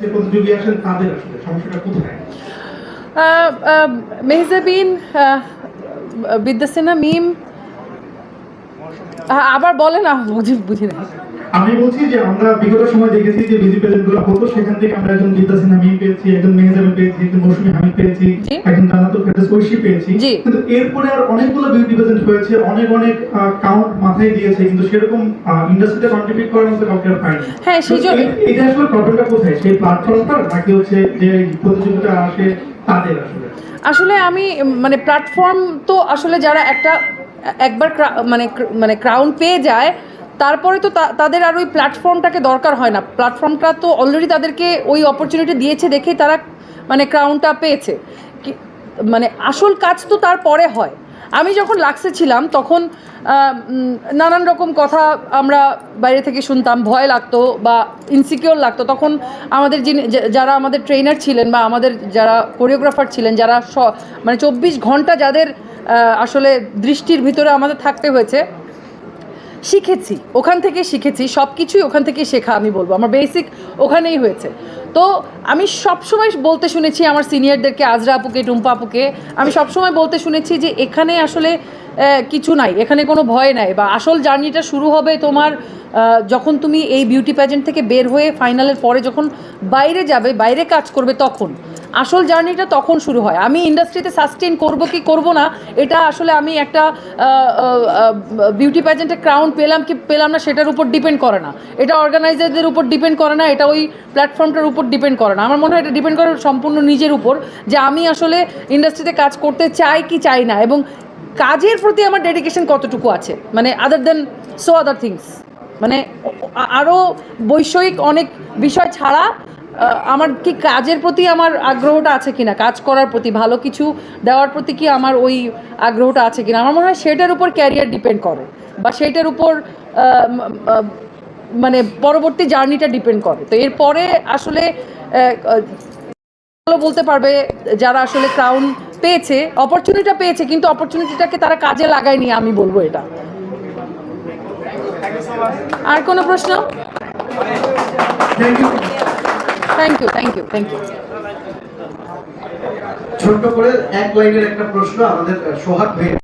যে প্রতিযোগী আসেন তাদের আসলে সমস্যাটা কোথায়? মেহজাবিন বিদ্যাসেনা মিম আবার বলে না বুঝি বুঝি না। আমি বলছি যে আমরা বিগত সময় দেখেছি যে বিজি প্রেজেন্টগুলো হতো সেখান থেকে আমরা একজন বিদ্যা সিনহা মিম পেয়েছি একজন মেহজাবিন পেয়েছি একজন মৌসুমী হামিদ পেয়েছি একজন জান্নাতুল ফেরদৌস ঐশী পেয়েছি। কিন্তু এরপরে আর অনেকগুলো বিউটি প্রেজেন্ট হয়েছে অনেক অনেক কাউন্ট মাথায় দিয়েছে কিন্তু সেরকম ইন্ডাস্ট্রিতে কন্ট্রিবিউট করার মতো কাউকে আর পাইনি হ্যাঁ, সেই জন্য- এটা আসলে প্রবলেমটা কোথায়? সেই প্ল্যাটফর্মটার নাকি হচ্ছে যে প্রতিযোগিতা আসে তাদের আসলে? আসলে আমি মানে প্ল্যাটফর্ম তো আসলে যারা একটা একবার মানে মানে ক্রাউন পেয়ে যায়, তারপরে তো তাদের আর ওই প্ল্যাটফর্মটাকে দরকার হয় না। প্ল্যাটফর্মটা তো অলরেডি তাদেরকে ওই অপরচুনিটি দিয়েছে দেখেই তারা মানে ক্রাউনটা পেয়েছে। মানে আসল কাজ তো তারপরে হয়। আমি যখন লাক্সে ছিলাম, তখন নানান রকম কথা আমরা বাইরে থেকে শুনতাম, ভয় লাগতো বা ইনসিকিওর লাগতো। তখন আমাদের যিনি যারা আমাদের ট্রেনার ছিলেন বা আমাদের যারা কোরিওগ্রাফার ছিলেন, যারা মানে চব্বিশ ঘণ্টা যাদের আসলে দৃষ্টির ভিতরে আমাদের থাকতে হয়েছে। শিখেছি, ওখান থেকে শিখেছি সব কিছুই ওখান থেকে শেখা আমি বলব। আমার বেসিক ওখানেই হয়েছে। তো আমি সবসময় বলতে শুনেছি আমার সিনিয়রদেরকে আজরা আপুকে, টুম্পা আপুকে, আমি সবসময় বলতে শুনেছি যে এখানে আসলে কিছু নাই। এখানে কোনো ভয় নাই বা আসল জার্নিটা শুরু হবে তোমার যখন তুমি এই বিউটি প্যাজেন্ট থেকে বের হয়ে ফাইনালের পরে যখন বাইরে যাবে, বাইরে কাজ করবে তখন। আসল জার্নিটা তখন শুরু হয়। আমি ইন্ডাস্ট্রিতে সাস্টেন করব কি করব না, এটা আসলে আমি একটা বিউটি প্যাজেন্টে ক্রাউন পেলাম কি পেলাম না সেটার উপর ডিপেন্ড করে না। এটা অর্গানাইজারদের উপর ডিপেন্ড করে না, এটা ওই প্ল্যাটফর্মটার উপর ডিপেন্ড করে না। আমার মনে হয় এটা ডিপেন্ড করে সম্পূর্ণ নিজের উপর যে আমি আসলে ইন্ডাস্ট্রিতে কাজ করতে চাই কি চাই না এবং কাজের প্রতি আমার ডেডিকেশন কতটুকু আছে? মানে আদার দেন সো আদার থিংস মানে আরও বৈষয়িক অনেক বিষয় ছাড়া আমার কি কাজের প্রতি আমার আগ্রহটা আছে কিনা? কাজ করার প্রতি, ভালো কিছু দেওয়ার প্রতি কি আমার ওই আগ্রহটা আছে কিনা? আমার মনে হয় সেটার উপর ক্যারিয়ার ডিপেন্ড করে, বা সেটার উপর মানে পরবর্তী জার্নিটা ডিপেন্ড করে। তো এরপরে আসলে বলতে পারবে যারা আসলে ক্রাউন পেয়েছে অপরচুনিটিটা পেয়েছে, কিন্তু অপরচুনিটিটাকে তারা কাজে লাগায়নি, আমি বলব এটা। আর কোনো প্রশ্ন? Thank you thank you thank you ছোট্ট করে এক লাইনের একটা প্রশ্ন আমাদের, সোহাগ ভাই